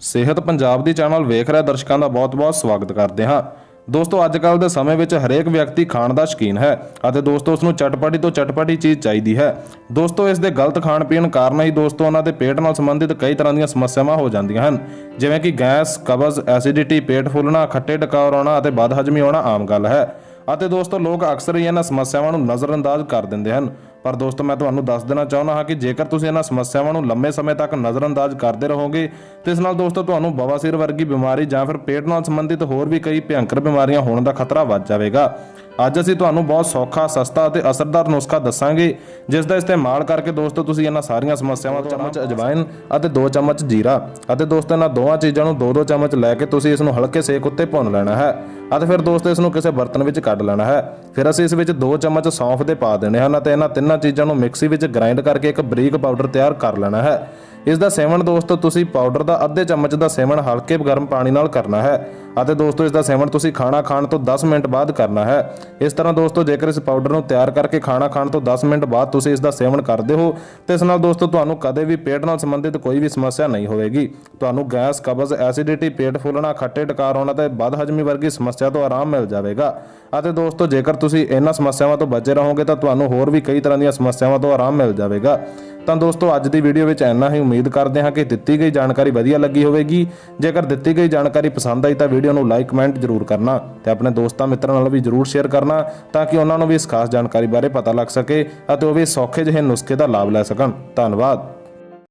ਸਿਹਤ ਪੰਜਾਬ ਦੀ ਚੈਨਲ ਵੇਖ ਰਹੇ ਦਰਸ਼ਕਾਂ ਦਾ ਬਹੁਤ-ਬਹੁਤ ਸਵਾਗਤ ਕਰਦੇ ਹਾਂ। ਦੋਸਤੋ ਅੱਜ ਕੱਲ ਦੇ ਸਮੇਂ ਵਿੱਚ ਹਰੇਕ ਵਿਅਕਤੀ ਖਾਣ ਦਾ ਸ਼ੌਕੀਨ ਹੈ ਅਤੇ ਦੋਸਤੋ ਉਸ ਨੂੰ ਚਟਪਟੀ ਤੋਂ ਚਟਪਟੀ ਚੀਜ਼ ਚਾਹੀਦੀ ਹੈ। ਦੋਸਤੋ, ਇਸ ਦੇ ਗਲਤ ਖਾਣ ਪੀਣ ਕਾਰਨ ਹੀ ਦੋਸਤੋ, ਉਹਨਾਂ ਦੇ ਪੇਟ ਨਾਲ ਸੰਬੰਧਿਤ ਕਈ ਤਰ੍ਹਾਂ ਦੀਆਂ ਸਮੱਸਿਆਵਾਂ ਹੋ ਜਾਂਦੀਆਂ ਹਨ। ਜਿਵੇਂ ਕਿ ਗੈਸ, ਕਬਜ਼, ਐਸਿਡਿਟੀ, ਪੇਟ ਫੁੱਲਣਾ, ਖੱਟੇ ਡਕਾਰ ਆਉਣਾ ਅਤੇ ਬਦਹਜਮੀ ਆਉਣਾ ਆਮ ਗੱਲ ਹੈ। ਅਤੇ ਦੋਸਤੋ, ਲੋਕ ਅਕਸਰ ਹੀ ਇਹਨਾਂ ਸਮੱਸਿਆਵਾਂ ਨੂੰ ਨਜ਼ਰਅੰਦਾਜ਼ ਕਰ ਦਿੰਦੇ ਹਨ। ਪਰ ਦੋਸਤੋ, ਮੈਂ ਤੁਹਾਨੂੰ ਦੱਸ ਦੇਣਾ ਚਾਹੁੰਦਾ ਹਾਂ ਕਿ ਜੇਕਰ ਤੁਸੀਂ ਇਹਨਾਂ ਸਮੱਸਿਆਵਾਂ ਨੂੰ ਲੰਮੇ ਸਮੇਂ ਤੱਕ ਨਜ਼ਰਅੰਦਾਜ਼ ਕਰਦੇ ਰਹੋਗੇ, ਤੇ ਇਸ ਨਾਲ ਦੋਸਤੋ, ਤੁਹਾਨੂੰ ਬਵਾਸੀਰ ਵਰਗੀ ਬਿਮਾਰੀ ਜਾਂ ਫਿਰ ਪੇਟ ਨਾਲ ਸੰਬੰਧਿਤ ਹੋਰ ਵੀ ਕਈ ਭਿਅੰਕਰ ਬਿਮਾਰੀਆਂ ਹੋਣ ਦਾ ਖਤਰਾ ਵੱਧ ਜਾਵੇਗਾ। ਅੱਜ ਅਸੀਂ ਤੁਹਾਨੂੰ ਬਹੁਤ ਸੌਖਾ, ਸਸਤਾ ਅਤੇ ਅਸਰਦਾਰ ਨੁਸਖਾ ਦੱਸਾਂਗੇ, ਜਿਸ ਦਾ ਇਸਤੇਮਾਲ ਕਰਕੇ ਦੋਸਤੋ, ਤੁਸੀਂ ਇਹਨਾਂ ਸਾਰੀਆਂ ਸਮੱਸਿਆਵਾਂ ਤੋਂ ਚਮਚ ਅਜਵਾਇਨ ਅਤੇ 2 ਚਮਚ ਜੀਰਾ ਅਤੇ ਦੋਸਤੋ, ਇਹਨਾਂ ਦੋਵਾਂ ਚੀਜ਼ਾਂ ਨੂੰ 2-2 ਚਮਚ ਲੈ ਕੇ ਤੁਸੀਂ ਇਸ ਨੂੰ ਹਲਕੇ ਸੇਕ ਉੱਤੇ ਭੁੰਨ ਲੈਣਾ ਹੈ। ਅਤੇ ਫਿਰ ਦੋਸਤੋ ਇਸ ਨੂੰ ਕਿਸੇ ਬਰਤਨ ਵਿੱਚ ਕੱਢ ਲੈਣਾ ਹੈ। ਫਿਰ ਅਸੀਂ ਇਸ ਵਿੱਚ 2 ਚਮਚ ਸੌਂਫ ਦੇ ਪਾ ਦੇਣੇ ਹਨ ਅਤੇ ਇਹਨਾਂ ਤਿੰਨਾਂ ਚੀਜ਼ਾਂ ਨੂੰ ਮਿਕਸੀ ਵਿੱਚ ਗ੍ਰਾਈਂਡ ਕਰਕੇ ਇੱਕ ਬਰੀਕ ਪਾਊਡਰ ਤਿਆਰ ਕਰ ਲੈਣਾ ਹੈ। ਇਸ ਦਾ ਸੇਵਨ ਦੋਸਤੋ, ਤੁਸੀਂ ਪਾਊਡਰ ਦਾ ਅੱਧੇ ਚਮਚ ਦਾ ਸੇਵਨ ਹਲਕੇ ਗਰਮ ਪਾਣੀ ਨਾਲ ਕਰਨਾ ਹੈ। ਅਤੇ ਦੋਸਤੋ, ਇਸ ਦਾ ਸੇਵਨ ਤੁਸੀਂ ਖਾਣਾ ਖਾਣ ਤੋਂ 10 ਮਿੰਟ ਬਾਅਦ ਕਰਨਾ ਹੈ। ਇਸ ਤਰ੍ਹਾਂ ਦੋਸਤੋ, ਜੇਕਰ ਇਸ ਪਾਊਡਰ ਨੂੰ ਤਿਆਰ ਕਰਕੇ ਖਾਣਾ ਖਾਣ ਤੋਂ 10 ਮਿੰਟ ਬਾਅਦ ਤੁਸੀਂ ਇਸ ਦਾ ਸੇਵਨ ਕਰਦੇ ਹੋ, ਤੇ ਇਸ ਨਾਲ ਦੋਸਤੋ, ਤੁਹਾਨੂੰ ਕਦੇ ਵੀ ਪੇਟ ਨਾਲ ਸੰਬੰਧਿਤ ਕੋਈ ਵੀ ਸਮੱਸਿਆ ਨਹੀਂ ਹੋਵੇਗੀ। ਤੁਹਾਨੂੰ ਗੈਸ, ਕਬਜ਼, ਐਸਿਡਿਟੀ, ਪੇਟ ਫੁੱਲਣਾ, ਖੱਟੇ ਟਕਾਰ ਹੋਣਾ ਤੇ ਬਦਹਜਮੀ ਵਰਗੀ ਸਮੱਸਿਆ ਤੋਂ ਆਰਾਮ ਮਿਲ ਜਾਵੇਗਾ। ਅਤੇ ਦੋਸਤੋ, ਜੇਕਰ ਤੁਸੀਂ ਇਹਨਾਂ ਸਮੱਸਿਆਵਾਂ ਤੋਂ ਬਚੇ ਰਹੋਗੇ, ਤਾਂ ਤੁਹਾਨੂੰ ਹੋਰ ਵੀ ਕਈ ਤਰ੍ਹਾਂ ਦੀਆਂ ਸਮੱਸਿਆਵਾਂ ਤੋਂ ਆਰਾਮ ਮਿਲ ਜਾਵੇਗਾ। ਤਾਂ ਦੋਸਤੋ, ਅੱਜ ਦੀ ਵੀਡੀਓ ਵਿੱਚ ਇੰਨਾ ਹੀ ਉਮੀਦ ਕਰਦੇ ਹਾਂ ਕਿ ਦਿੱਤੀ ਗਈ ਜਾਣਕਾਰੀ ਵਧੀਆ ਲੱਗੀ ਹੋਵੇਗੀ। ਜੇਕਰ ਦਿੱਤੀ ਗਈ ਜਾਣਕਾਰੀ ਪਸੰਦ ਆਈ ਤਾਂ ਵੀਡੀਓ ਨੂੰ ਲਾਈਕ ਕਮੈਂਟ ਜ਼ਰੂਰ ਕਰਨਾ ਤੇ ਆਪਣੇ ਦੋਸਤਾਂ ਮਿੱਤਰਾਂ ਨਾਲ ਵੀ ਜ਼ਰੂਰ ਸ਼ੇਅਰ ਕਰਨਾ ਤਾਂ ਕਿ ਉਹਨਾਂ ਨੂੰ ਵੀ ਇਸ ਖਾਸ ਜਾਣਕਾਰੀ ਬਾਰੇ ਪਤਾ ਲੱਗ ਸਕੇ ਅਤੇ ਉਹ ਵੀ ਸੌਖੇ ਜਿਹੇ ਨੁਸਖੇ ਦਾ ਲਾਭ ਲੈ ਸਕਣ। ਧੰਨਵਾਦ।